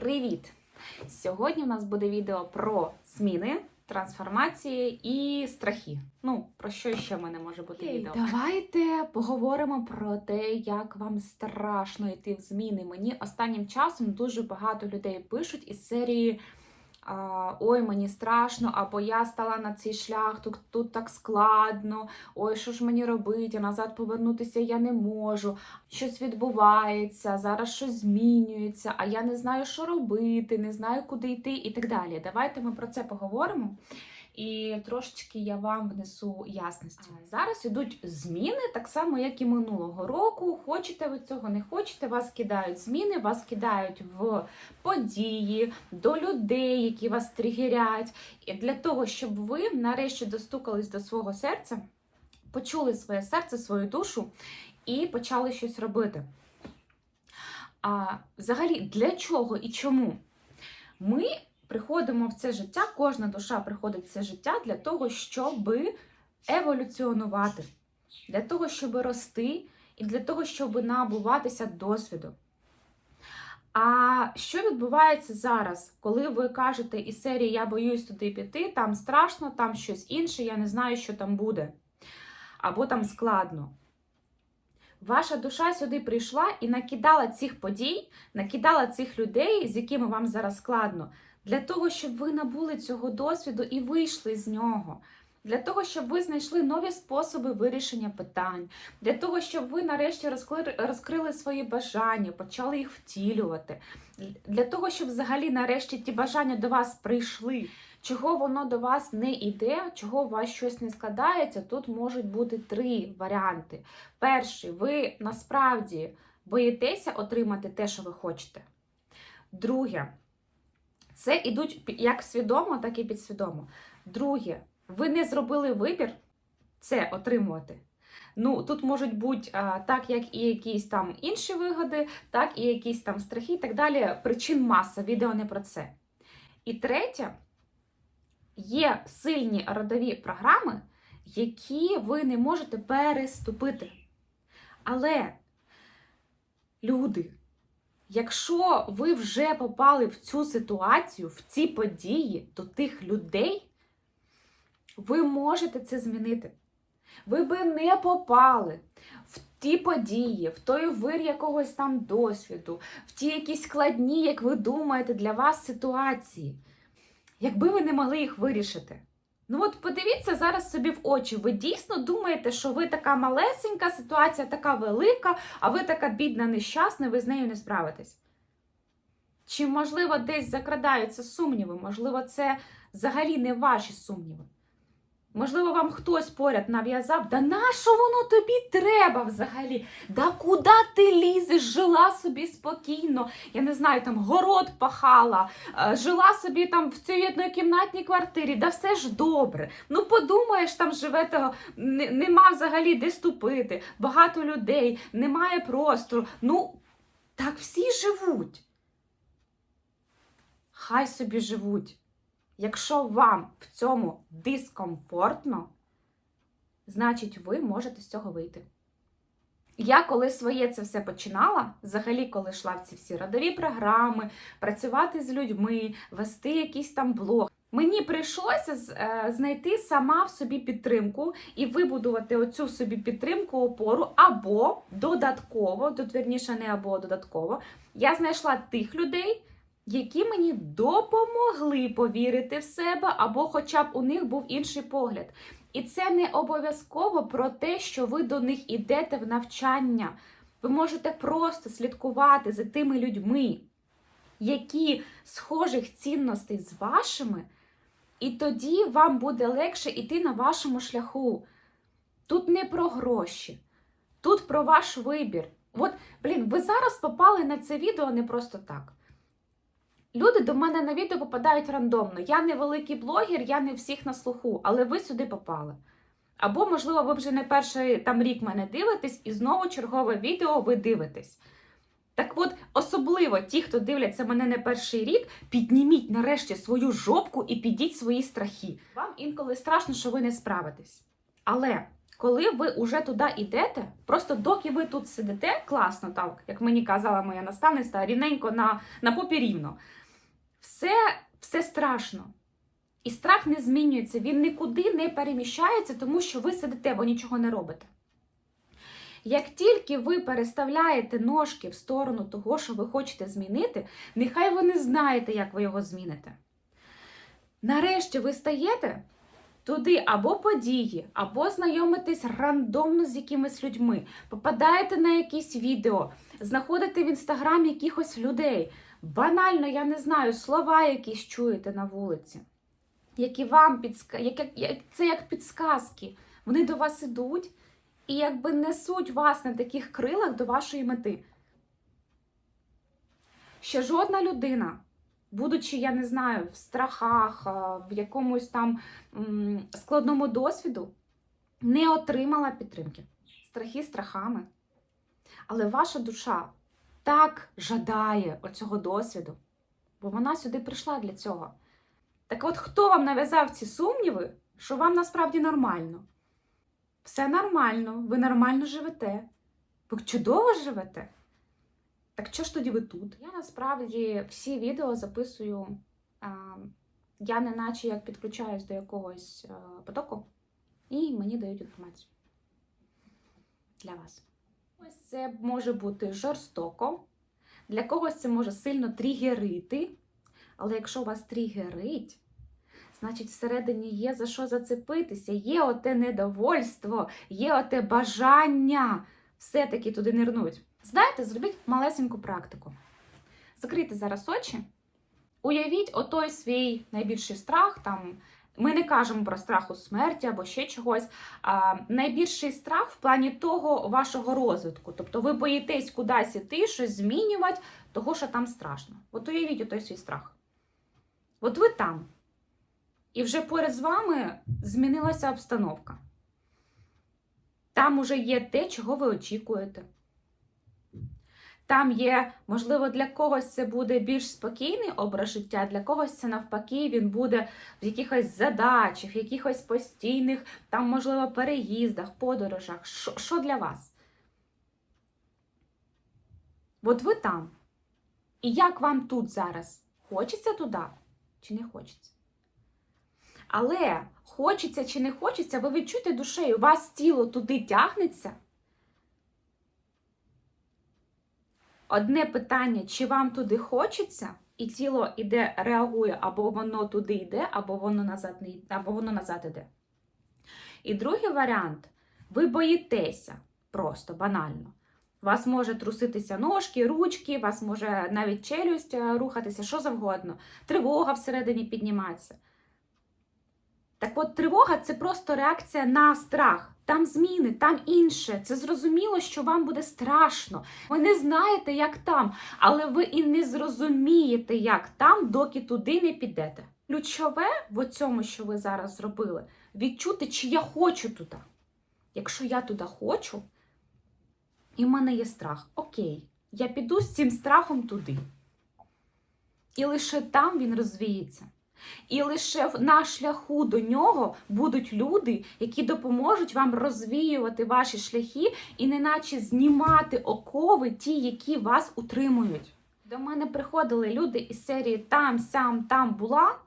Привіт! Сьогодні у нас буде відео про зміни, трансформації і страхи. Ну, про що ще в мене може бути відео? Давайте поговоримо про те, як вам страшно йти в зміни. Мені останнім часом дуже багато людей пишуть із серії. Ой, мені страшно, або я стала на цей шлях, тут, тут так складно, ой, що ж мені робити, назад повернутися я не можу щось відбувається, зараз щось змінюється, а я не знаю, що робити, не знаю, куди йти і так далі. Давайте ми про це поговоримо. І трошечки я вам внесу ясності. Зараз ідуть зміни, так само, як і минулого року. Хочете ви цього, не хочете, вас кидають зміни, вас кидають в події, до людей, які вас тригерять. І для того, щоб ви нарешті достукались до свого серця, почули своє серце, свою душу і почали щось робити. А взагалі, для чого і чому? Ми приходимо в це життя, кожна душа приходить в це життя для того, щоб еволюціонувати, для того, щоб рости, і для того, щоб набуватися досвіду. А що відбувається зараз, коли ви кажете із серії Я боюсь туди піти, там страшно, там щось інше, я не знаю, що там буде, або там складно. Ваша душа сюди прийшла і накидала цих подій, накидала цих людей, з якими вам зараз складно, для того, щоб ви набули цього досвіду і вийшли з нього. Для того, щоб ви знайшли нові способи вирішення питань, для того, щоб ви нарешті розкрили, свої бажання, почали їх втілювати, для того, щоб взагалі нарешті ті бажання до вас прийшли. Чого воно до вас не йде, чого у вас щось не складається, тут можуть бути три варіанти. Перший, ви насправді боїтеся отримати те, що ви хочете. Друге, це ідуть як свідомо, так і підсвідомо. Друге, ви не зробили вибір це отримувати. Ну, тут можуть бути а, так, як і якісь там інші вигоди, так і якісь там страхи і так далі. Причин маса, відео не про це. І третє, є сильні родові програми, які ви не можете переступити. Але, люди, якщо ви вже попали в цю ситуацію, в ці події до тих людей, ви можете це змінити. Ви би не попали в ті події, в той вир якогось там досвіду, в ті якісь складні, як ви думаєте, для вас ситуації, якби ви не могли їх вирішити. Ну от подивіться зараз собі в очі. Ви дійсно думаєте, що ви така малесенька, ситуація така велика, а ви така бідна, нещасна, ви з нею не справитесь. Чи, можливо, десь закрадаються сумніви? Можливо, це взагалі не ваші сумніви. Можливо, вам хтось поряд нав'язав, да на що воно тобі треба взагалі? Да куди ти лізеш? Жила собі спокійно, я не знаю, там город пахала, е, жила собі там в цій однокімнатній квартирі, да все ж добре. Ну подумаєш, там живете, не- нема взагалі де ступити, багато людей, немає простору. Ну, так всі живуть. Хай собі живуть. Якщо вам в цьому дискомфортно, значить ви можете з цього вийти. Я коли своє це все починала, взагалі, коли йшла в ці всі родові програми, працювати з людьми, вести якийсь там блог, мені прийшлося е, знайти сама в собі підтримку і вибудувати оцю собі підтримку, опору, або додатково, тут вірніше не або додатково, я знайшла тих людей, які мені допомогли повірити в себе, або хоча б у них був інший погляд. І це не обов'язково про те, що ви до них ідете в навчання. Ви можете просто слідкувати за тими людьми, які схожих цінностей з вашими, і тоді вам буде легше йти на вашому шляху. Тут не про гроші, тут про ваш вибір. От, блін, ви зараз попали на це відео не просто так. Люди до мене на відео попадають рандомно. Я не великий блогер, я не всіх на слуху, але ви сюди попали. Або, можливо, ви вже не перший там рік мене дивитесь, і знову чергове відео ви дивитесь. Так от, особливо ті, хто дивляться мене не перший рік, підніміть нарешті свою жопку і підіть свої страхи. Вам інколи страшно, що ви не справитесь. Але Коли ви вже туди йдете, просто доки ви тут сидите, класно, так, як мені казала моя наставниця, рівненько на, на попі рівно, все, все страшно. І страх не змінюється, він нікуди не переміщається, тому що ви сидите, бо нічого не робите. Як тільки ви переставляєте ножки в сторону того, що ви хочете змінити, нехай ви не знаєте, як ви його зміните. Нарешті ви стаєте туди або події, або знайомитесь рандомно з якимись людьми, попадаєте на якісь відео, знаходите в інстаграмі якихось людей. Банально, я не знаю, слова якісь чуєте на вулиці, які вам підска... це як підсказки. Вони до вас ідуть і якби несуть вас на таких крилах до вашої мети. Ще жодна людина, будучи, я не знаю, в страхах, в якомусь там складному досвіду, не отримала підтримки. Страхи страхами. Але ваша душа так жадає оцього досвіду, бо вона сюди прийшла для цього. Так от, хто вам нав'язав ці сумніви, що вам насправді нормально? Все нормально, ви нормально живете. Ви чудово живете. Так що ж тоді ви тут? Я насправді всі відео записую, я не наче як підключаюсь до якогось а, потоку, і мені дають інформацію для вас. Ось це може бути жорстоко, для когось це може сильно тригерити, але якщо вас тригерить, значить всередині є за що зацепитися, є оте недовольство, є оте бажання все-таки туди нирнуть. Знаєте, зробіть малесеньку практику. Закрийте зараз очі, уявіть отой свій найбільший страх. Там, Ми не кажемо про страх у смерті або ще чогось. А, найбільший страх в плані того вашого розвитку. Тобто ви боїтесь кудись іти, щось змінювати, того, що там страшно. От уявіть отой свій страх. От ви там. І вже поряд з вами змінилася обстановка. Там уже є те, чого ви очікуєте. Там є, можливо, для когось це буде більш спокійний образ життя, для когось це навпаки, він буде в якихось задачах, якихось постійних, там, можливо, переїздах, подорожах. Що для вас? От ви там. І як вам тут зараз? Хочеться туди чи не хочеться? Але хочеться чи не хочеться, ви відчуєте душею, у вас тіло туди тягнеться. Одне питання, чи вам туди хочеться, і тіло іде, реагує, або воно туди йде, або воно назад не йде, або воно назад іде. І другий варіант ви боїтеся просто банально. Вас може труситися ножки, ручки, вас може навіть челюсть е, рухатися, що завгодно. Тривога всередині піднімається. Так от тривога це просто реакція на страх. Там зміни, там інше. Це зрозуміло, що вам буде страшно. Ви не знаєте, як там, але ви і не зрозумієте, як там, доки туди не підете. Ключове в цьому, що ви зараз зробили, відчути, чи я хочу туди. Якщо я туди хочу, і в мене є страх, окей, я піду з цим страхом туди. І лише там він розвіється. І лише на шляху до нього будуть люди, які допоможуть вам розвіювати ваші шляхи і неначе знімати окови, ті, які вас утримують. До мене приходили люди із серії там, сям, там була,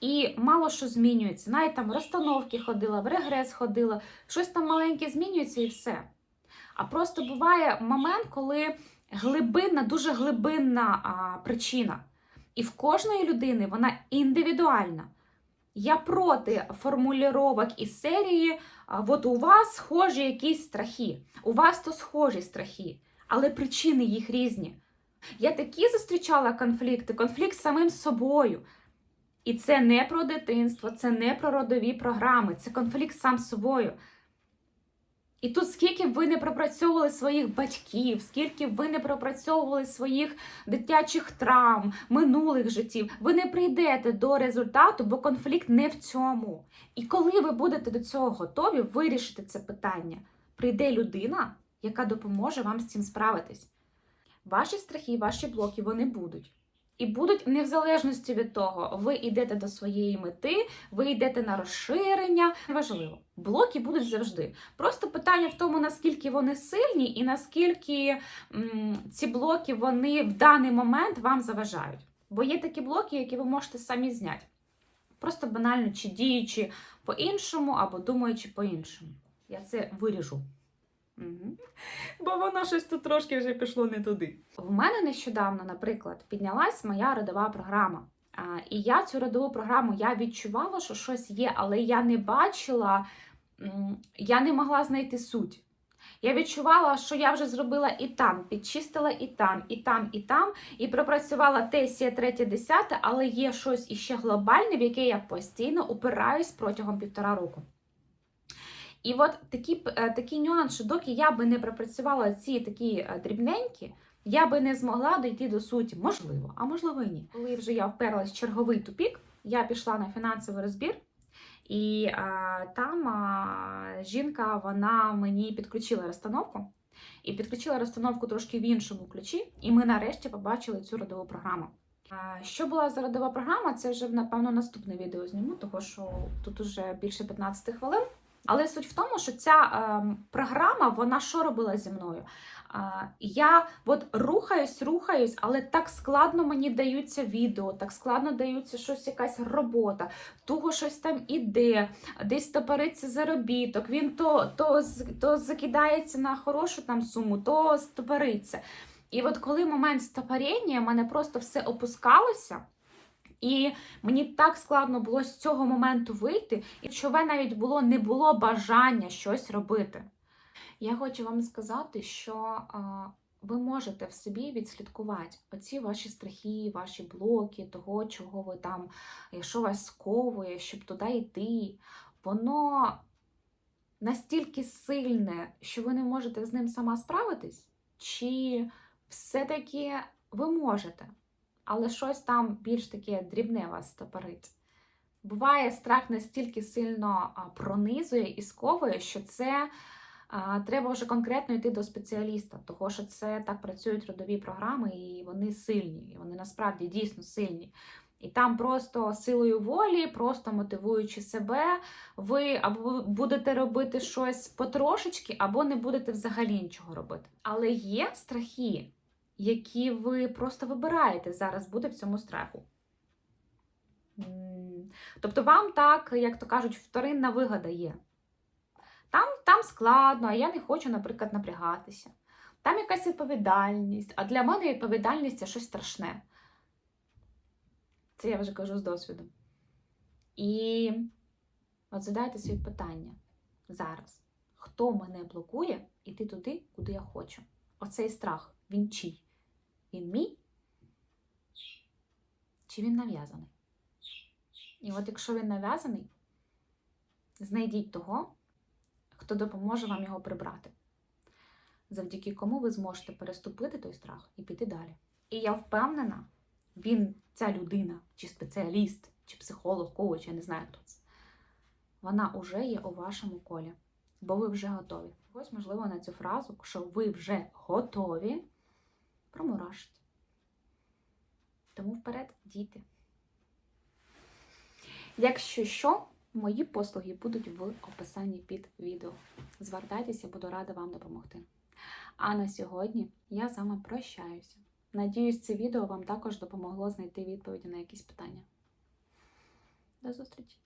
і мало що змінюється. Навіть там в розстановки ходила, в регрес ходила, щось там маленьке змінюється і все. А просто буває момент, коли глибинна, дуже глибинна а, причина. І в кожної людини вона індивідуальна. Я проти формулювання із серії, от у вас схожі якісь страхи, у вас то схожі страхи, але причини їх різні. Я такі зустрічала конфлікти, конфлікт з самим собою. І це не про дитинство, це не про родові програми, це конфлікт сам з собою. І тут, скільки б ви не пропрацьовували своїх батьків, скільки б ви не пропрацьовували своїх дитячих травм, минулих життів, ви не прийдете до результату, бо конфлікт не в цьому. І коли ви будете до цього готові вирішити це питання, прийде людина, яка допоможе вам з цим справитись. Ваші страхи, ваші блоки вони будуть. І будуть не в залежності від того, ви йдете до своєї мети, ви йдете на розширення. Неважливо, блоки будуть завжди. Просто питання в тому, наскільки вони сильні і наскільки м, ці блоки вони в даний момент вам заважають. Бо є такі блоки, які ви можете самі зняти. Просто банально чи діючи по-іншому, або думаючи по-іншому. Я це виріжу. Угу. Бо воно щось тут трошки вже пішло не туди. В мене нещодавно, наприклад, піднялась моя родова програма. І я цю родову програму я відчувала, що щось є, але я не бачила, я не могла знайти суть. Я відчувала, що я вже зробила і там, підчистила і там, і там, і там, і пропрацювала те, сє, третє, десяте, але є щось іще глобальне, в яке я постійно упираюсь протягом півтора року. І от такі, е, такі нюанси, доки я би не пропрацювала ці такі е, дрібненькі, я би не змогла дійти до суті. Можливо, а можливо і ні. Коли вже я вперлась в черговий тупік, я пішла на фінансовий розбір, і а, там а, жінка вона мені підключила розстановку. І підключила розстановку трошки в іншому ключі, і ми нарешті побачили цю родову програму. А, Що була за родова програма? Це вже, напевно, наступне відео зніму, тому що тут уже більше 15 хвилин. Але суть в тому, що ця е, програма, вона що робила зі мною? Е, я от рухаюсь, рухаюсь, але так складно мені даються відео, так складно даються щось, якась робота, того щось там іде, десь стопориться заробіток, він то, то, то закидається на хорошу там суму, то стопориться. І от коли момент стопоріння, в мене просто все опускалося. І мені так складно було з цього моменту вийти, і чове навіть було не було бажання щось робити. Я хочу вам сказати, що ви можете в собі відслідкувати оці ваші страхи, ваші блоки, того, чого ви там, що вас сковує, щоб туди йти. Воно настільки сильне, що ви не можете з ним сама справитись, чи все-таки ви можете? Але щось там більш таке дрібне вас стопорить. Буває, страх настільки сильно пронизує і сковує, що це а, треба вже конкретно йти до спеціаліста, тому що це так працюють родові програми, і вони сильні, і вони насправді дійсно сильні. І там просто силою волі, просто мотивуючи себе, ви або будете робити щось потрошечки, або не будете взагалі нічого робити. Але є страхи, які ви просто вибираєте зараз бути в цьому страху. Тобто вам так, як то кажуть, вторинна вигода є. Там, там складно, а я не хочу, наприклад, напрягатися. Там якась відповідальність, а для мене відповідальність це щось страшне. Це я вже кажу з досвіду. І от задайте собі питання зараз: хто мене блокує іти туди, куди я хочу? Оцей страх, він чий? Він мій? Чи він нав'язаний? І от якщо він нав'язаний, знайдіть того, хто допоможе вам його прибрати, завдяки кому ви зможете переступити той страх і піти далі. І я впевнена, він, ця людина, чи спеціаліст, чи психолог, коуч, я не знаю хто це, вона вже є у вашому колі, бо ви вже готові. Ось, можливо, на цю фразу, що ви вже готові, промурашить. Тому вперед, дійте. Якщо що, мої послуги будуть в описанні під відео. Звертайтеся, буду рада вам допомогти. А на сьогодні я з вами прощаюся. Надіюсь, це відео вам також допомогло знайти відповіді на якісь питання. До зустрічі!